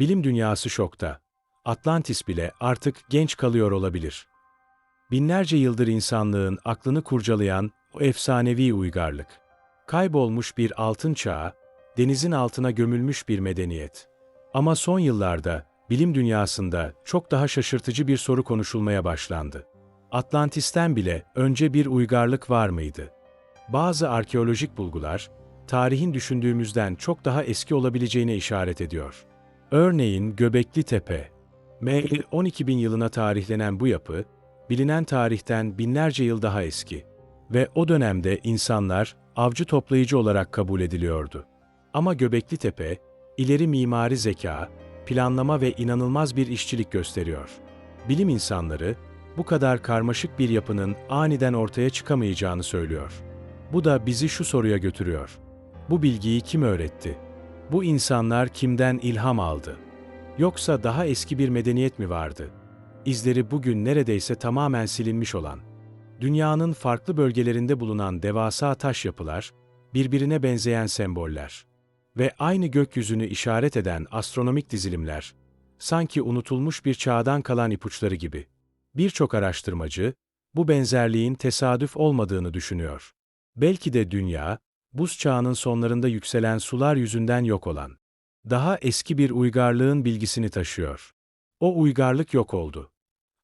Bilim dünyası şokta. Atlantis bile artık genç kalıyor olabilir. Binlerce yıldır insanlığın aklını kurcalayan o efsanevi uygarlık. Kaybolmuş bir altın çağı, denizin altına gömülmüş bir medeniyet. Ama son yıllarda bilim dünyasında çok daha şaşırtıcı bir soru konuşulmaya başlandı. Atlantis'ten bile önce bir uygarlık var mıydı? Bazı arkeolojik bulgular, tarihin düşündüğümüzden çok daha eski olabileceğine işaret ediyor. Örneğin Göbekli Tepe. M. 12 bin yılına tarihlenen bu yapı, bilinen tarihten binlerce yıl daha eski ve o dönemde insanlar avcı toplayıcı olarak kabul ediliyordu. Ama Göbekli Tepe, ileri mimari zeka, planlama ve inanılmaz bir işçilik gösteriyor. Bilim insanları, bu kadar karmaşık bir yapının aniden ortaya çıkamayacağını söylüyor. Bu da bizi şu soruya götürüyor. Bu bilgiyi kim öğretti? Bu insanlar kimden ilham aldı? Yoksa daha eski bir medeniyet mi vardı? İzleri bugün neredeyse tamamen silinmiş olan, dünyanın farklı bölgelerinde bulunan devasa taş yapılar, birbirine benzeyen semboller ve aynı gökyüzünü işaret eden astronomik dizilimler, sanki unutulmuş bir çağdan kalan ipuçları gibi. Birçok araştırmacı, bu benzerliğin tesadüf olmadığını düşünüyor. Belki de dünya, buz çağının sonlarında yükselen sular yüzünden yok olan, daha eski bir uygarlığın bilgisini taşıyor. O uygarlık yok oldu.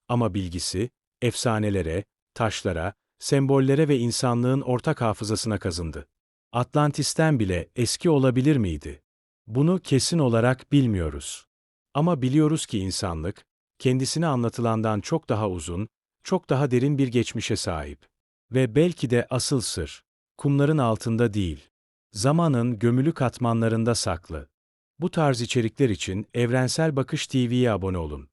Ama bilgisi, efsanelere, taşlara, sembollere ve insanlığın ortak hafızasına kazındı. Atlantis'ten bile eski olabilir miydi? Bunu kesin olarak bilmiyoruz. Ama biliyoruz ki insanlık, kendisine anlatılandan çok daha uzun, çok daha derin bir geçmişe sahip. Ve belki de asıl sır, kumların altında değil, zamanın gömülü katmanlarında saklı. Bu tarz içerikler için Evrensel Bakış TV'ye abone olun.